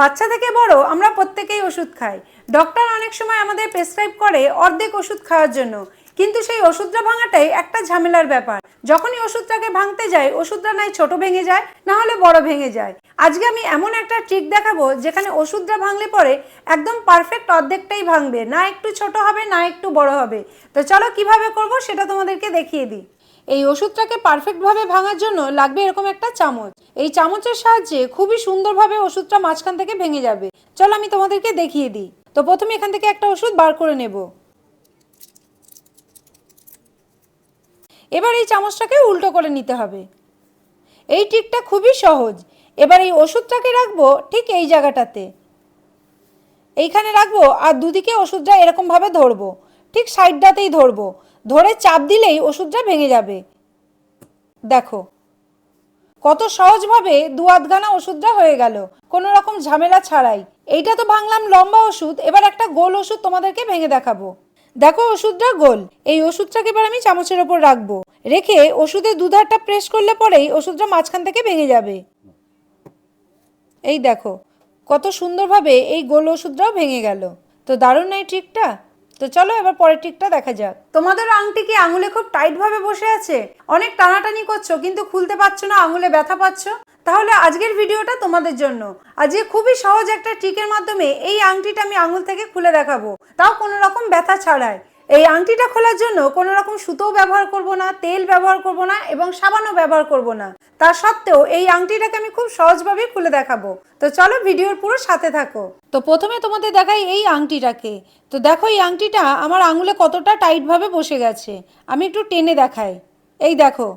বাচ্চা থেকে বড় আমরা প্রত্যেকেই ওষুধ খাই। ডক্টর অনেক সময় আমাদের প্রেসক্রাইব করে অর্ধেক ওষুধ খাওয়ার জন্য। কিন্তু সেই ওষুধটা ভাঙাটাই একটা ঝামেলার ব্যাপার। যখনই ওষুধটাকে ভাঙতে যাই, ওষুধটা নাই ছোট ভেঙে যায়, না হলে বড় ভেঙে যায়। আজকে আমি এমন একটা ট্রিক দেখাবো, যেখানে ওষুধটা ভাঙলে পরে একদম পারফেক্ট অর্ধেকটাই ভাঙবে। না একটু ছোট হবে, না একটু বড় হবে। তো চলো কীভাবে করব সেটা তোমাদেরকে দেখিয়ে দিই। এই ওষুধটাকে পারফেক্টভাবে ভাঙার জন্য লাগবে এরকম একটা চামচ। এই চামচের সাহায্যে খুবই সুন্দরভাবে ওষুধটা মাঝখান থেকে ভেঙে যাবে। চলো আমি তোমাদেরকে দেখিয়ে দিই। তো প্রথমে এখান থেকে একটা ওষুধ বার করে নেব। এবার এই চামচটাকে উল্টো করে নিতে হবে। এই ট্রিকটা খুবই সহজ। এবার এই ওষুধটাকে রাখব ঠিক এই জায়গাটাতে। এইখানে রাখব আর দুদিকে ওষুধটা এরকমভাবে ধরবো। ঠিক সাইডটাতেই ধরবো। ধরে চাপ দিলেই ওষুধটা ভেঙে যাবে। দেখো, কত সহজভাবে দু আধগানা ওষুধটা হয়ে গেল, কোনো রকম ঝামেলা ছাড়াই। এইটা তো ভাঙলাম লম্বা ওষুধ, এবার একটা গোল ওষুধ তোমাদেরকে ভেঙে দেখাবো। দেখো ওষুধটা গোল, এই ওষুধটাকে এবার আমি চামচের ওপর রাখব। রেখে ওষুধের দুধারটা প্রেস করলে পরেই ওষুধটা মাঝখান থেকে ভেঙে যাবে। এই দেখো, কত সুন্দরভাবে এই গোল ওষুধটাও ভেঙে গেল। তো দারুণ না এই ট্রিকটা তো চলো এবার পরের টিকটা দেখা যাক। তোমাদের আংটি কি আঙুলে খুব টাইট ভাবে বসে আছে? অনেক টানাটানি করছ, কিন্তু খুলতে পারছ না, আঙুলে ব্যথা পাচ্ছ। তাহলে আজকের ভিডিওটা তোমাদের জন্য। আজকে খুবই সহজ একটা ট্রিকের মাধ্যমে এই আংটিটা আমি আঙুল থেকে খুলে দেখাবো। তাও কোনো রকম ব্যথা ছাড়াই। এই আংটিটা খোলার জন্য কোনো রকম সুতোও ব্যবহার করব না, তেল ব্যবহার করব না এবং সাবানও ব্যবহার করব না। তা সত্ত্বেও এই আংটিটাকে আমি খুব সহজভাবে খুলে দেখাবো। তো চলো ভিডিওর পুরো সাথে থাকো। তো প্রথমে তোমাদের দেখাই এই আংটিটাকে। তো দেখো এই আংটিটা আমার আঙুলে কতটা টাইটভাবে বসে গেছে। আমি একটু টেনে দেখাই। এই দেখো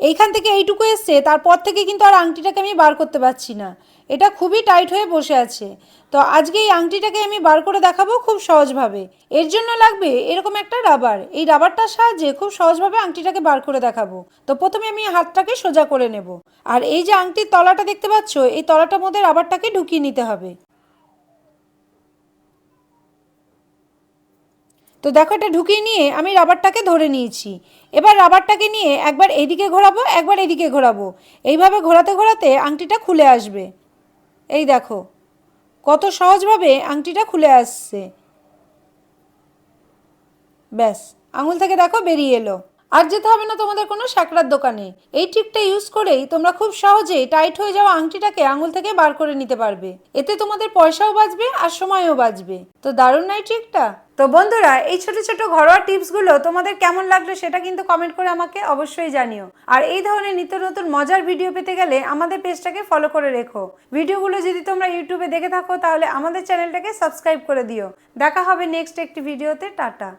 এইখান থেকে এইটুকু এসছে, তারপর থেকে কিন্তু আর আংটিটাকে আমি বার করতে পারছি না। এটা খুবই টাইট হয়ে বসে আছে। তো আজকে এই আংটিটাকে আমি বার করে দেখাবো খুব সহজভাবে। এর জন্য লাগবে এরকম একটা রাবার। এই রাবারটার সাহায্যে খুব সহজভাবে আংটিটাকে বার করে দেখাবো। তো প্রথমে আমি হাতটাকে সোজা করে নেব। আর এই যে আংটির তলাটা দেখতে পাচ্ছ, এই তলাটার মধ্যে রাবারটাকে ঢুকিয়ে নিতে হবে। তো দেখো এটা ঢুকিয়ে নিয়ে আমি রাবারটাকে ধরে নিয়েছি। এবার রাবারটাকে নিয়ে একবার এদিকে ঘোরাবো, একবার এদিকে ঘোরাবো। এইভাবে ঘোরাতে ঘোরাতে আংটিটা খুলে আসবে। এই দেখো, কত সহজভাবে আংটিটা খুলে আসছে। ব্যাস, আঙুল থেকে দেখো বেরিয়ে এলো। আর যেতে হবে না তোমাদের কোনো সাকরার দোকানে। এই ট্রিকটা ইউজ করেই তোমরা খুব সহজেই টাইট হয়ে যাওয়া আংটিটাকে আঙুল থেকে বার করে নিতে পারবে। এতে তোমাদের পয়সাও বাঁচবে আর সময়ও বাঁচবে। তো দারুণ নাই ট্রিকটা তো বন্ধুরা, এই ছোট ছোট ঘরোয়া টিপসগুলো তোমাদের কেমন লাগল সেটা কিন্তু কমেন্ট করে আমাকে অবশ্যই জানিও। আর এই ধরনের নিত্য নতুন মজার ভিডিও পেতে গেলে আমাদের পেজটাকে ফলো করে রেখো। ভিডিওগুলো যদি তোমরা ইউটিউবে দেখে থাকো, তাহলে আমাদের চ্যানেলটাকে সাবস্ক্রাইব করে দিও। দেখা হবে নেক্সট একটি ভিডিওতে টাটা।